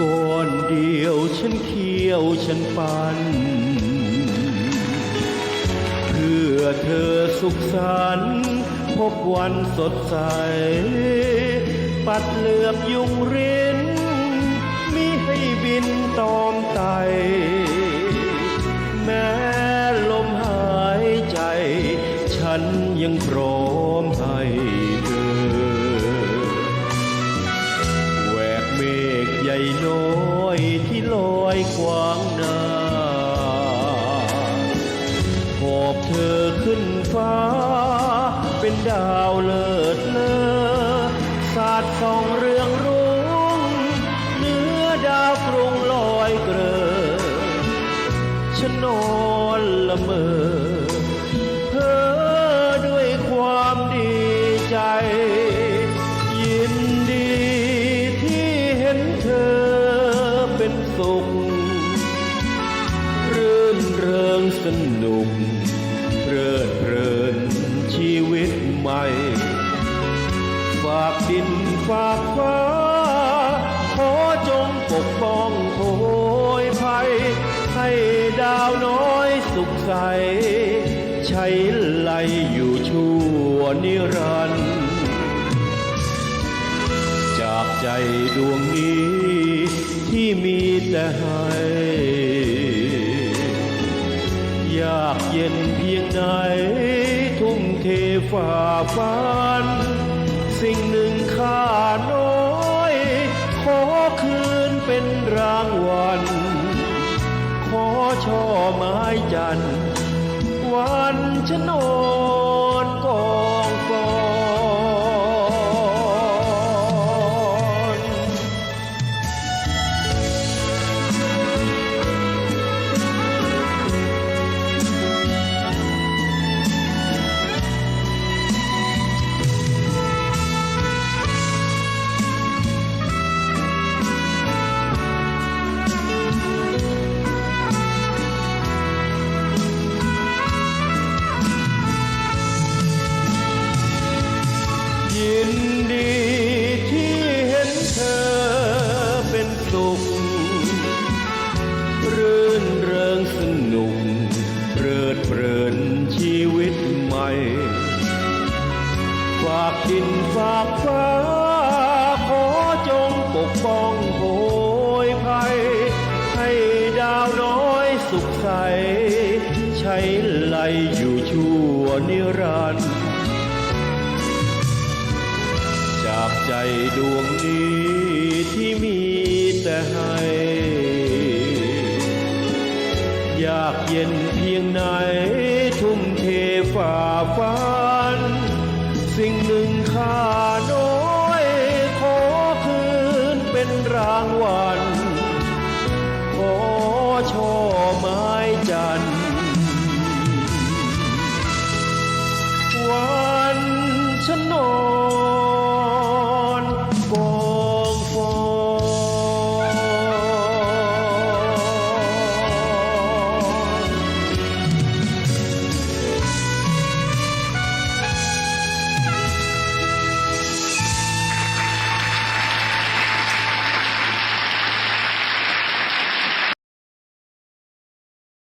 ก่อนเดียวฉันเคี่ยวฉันปันเพื่อเธอสุขสันต์พบวันสดใส ปัดเหลือบยุงรินมิให้บินตอมไต แม้ลมหายใจ ฉันยังพร้อ น้อยที่ลอยขวางหน้าหอบเธอขึ้นฟ้า เป็นดาวเลิศเลอสาดส่องเรืองรุ่งเนื้อดาวกรุงลอยเกลอฉันนอนละเมอ สนุกเพลิดเพลินชีวิตใหม่ ฝากดินฝากฟ้า ขอจงปกป้องโพยภัย ให้ดาวน้อยสุขใส ใช้ไหลอยู่ชั่วนิรันดร์จากใจดวงนี้ที่มีแต่ให้ เย็นเพียงไหน ทุ่มเทฝ่าฟัน สิ่งหนึ่งค่าน้อย ขอคืนเป็นรางวัล ขอช่อไม้จันทร์วันฉันนอนกองฟอน ม่ ฝากดินฝากฟ้า ขอจงปกป้องโพยภัย ให้ดาวน้อยสุขใส ใช้ไหลอยู่ชั่วนิรันดร์จากใจดวงนี้ที่มีแต่ให้อยากเย็นเพียงไหนท เป็นรางวัล